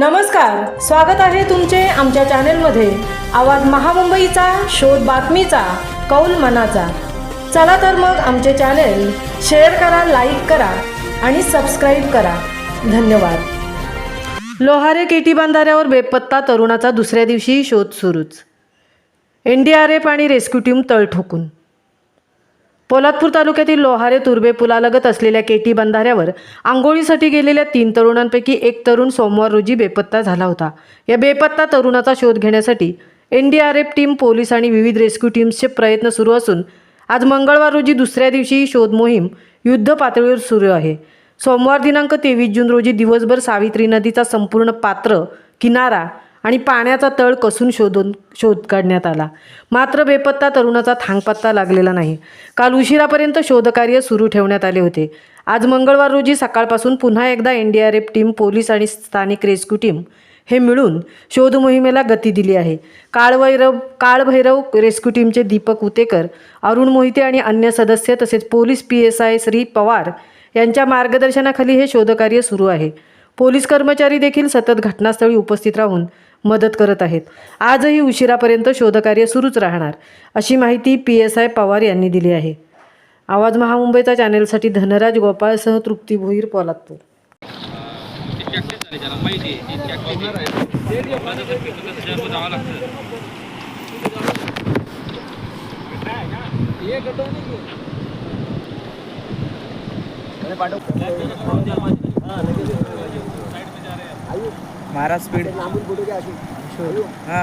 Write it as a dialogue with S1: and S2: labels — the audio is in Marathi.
S1: नमस्कार स्वागत आहे तुमचे आमच्या चॅनेलमध्ये. आवाज महामुंबईचा शोध बातमीचा कौल मनाचा. चला तर मग आमचे चॅनेल शेअर करा लाईक करा आणि सबस्क्राईब करा. धन्यवाद. लोहारे केटी बांधाऱ्यावर बेपत्ता तरुणाचा दुसऱ्या दिवशी शोध सुरूच. एन डी आर एफ आणि रेस्क्यू टीम तळ ठोकून. पोलादपूर तालुक्यातील लोहारे तुर्बे पुलालगत असलेल्या केटी बंधाऱ्यावर आंघोळीसाठी गेलेल्या तीन तरुणांपैकी एक तरुण सोमवार रोजी बेपत्ता झाला होता. या बेपत्ता तरुणाचा शोध घेण्यासाठी N D R F team police आणि विविध रेस्क्यू टीम्सचे प्रयत्न सुरू असून आज मंगळवार रोजी दुसऱ्या दिवशी शोध मोहीम युद्ध पातळीवर सुरू आहे. सोमवार दिनांक तेवीस जून रोजी दिवसभर सावित्री नदीचा संपूर्ण पात्र किनारा आणि पाण्याचा तळ कसून शोधून शोध काढण्यात आला. मात्र बेपत्ता तरुणाचा थांगपत्ता लागलेला नाही. काल उशिरापर्यंत शोधकार्य सुरू ठेवण्यात आले होते. आज मंगळवार रोजी सकाळपासून पुन्हा एकदा N D R F team police आणि स्थानिक रेस्क्यू टीम हे मिळून शोध मोहिमेला गती दिली आहे. काळभैरव काळभैरव रेस्क्यू टीमचे दीपक उतेकर अरुण मोहिते आणि अन्य सदस्य तसेच police P S I Shri Pawar यांच्या मार्गदर्शनाखाली हे शोधकार्य सुरू आहे. पोलीस कर्मचारी देखील सतत घटनास्थळी उपस्थित राहून मदत करत आहेत. आजही उशिरापर्यंत शोधकार्य सुरूच राहणार अशी माहिती पी एस आय पवार यांनी दिली आहे. आवाज महामुंबईचा चॅनेलसाठी धनराज गोपाळसह तृप्ती भोईर पोलादपूर.
S2: पाठव
S3: महाराज स्पीड. हा.